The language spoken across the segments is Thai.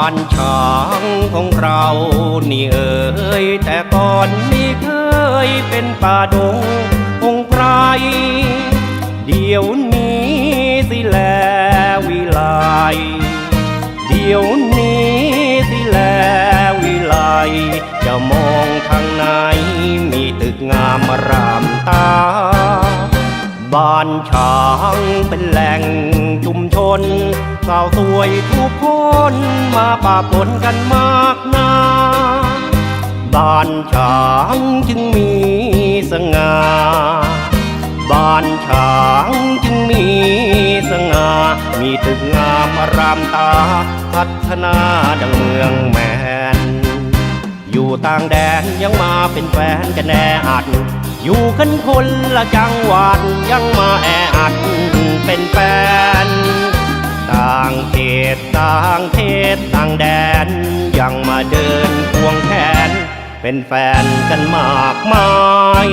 านช้างของเรานี่เอ่ยแต่ก่อนนี่เคยเป็นป่าดงองค์ไพรเดี๋ยวนี้สิแลวิไลเดี๋ยวนี้สิแลวิไลจะมองทางไหนมีตึกงามรามตาบ้านช้างเป็น นสาวสวยทุกคนมาป่าปนกันมากนาบ้านช้างจึงมีสง่าบ้านช้างจึงมีสง่ามีตึกงามอารามตา พัฒนาดังเมืองแมน อยู่ต่างแดนยังมาเป็นแฟนกันแออัดอยู่กันคนละจังหวัดยังมาแออัดเป็นแฟน ต่างเขตต่างเทศต่างแดน ยังมาเดินควงแขน เป็นแฟนกันมากมาย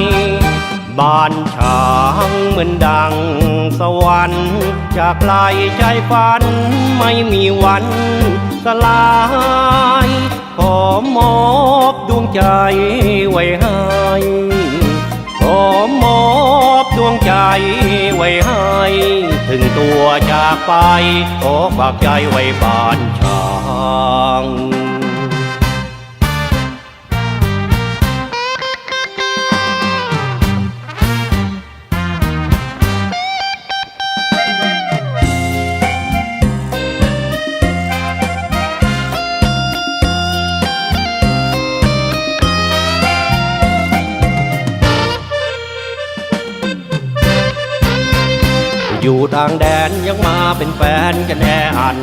บ้านช้างเหมือนดังสวรรค์จากลายใจฝันไม่มีวันสลาย ขอมอบดวงใจไว้ให้ ไว้ให้ ถึงตัวจากไป ขอฝากใจไว้บ้านช้าง อยู่ต่างแดนยังมาเป็นแฟนกันแออัด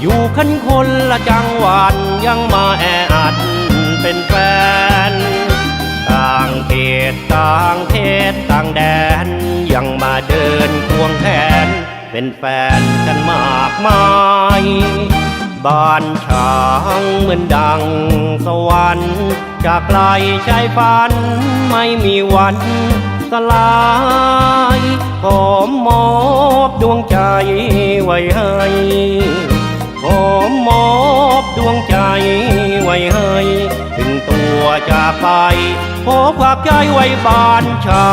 อยู่คันคนละจังหวัดยังมาแออัดเป็นแฟน ต่างเขตต่างเทศต่างแดน ยังมาเดินควงแขนเป็นแฟนกันมากมายบ้านช้างเหมือนดังสวรรค์จากไกลใจฝันไม่มีวัน สลายขอมมอบดวงใจไว้ให้ขอมมอบดวงใจไว้ให้ ถึงตัวจากไปขอฝากใจไว้บ้านช้า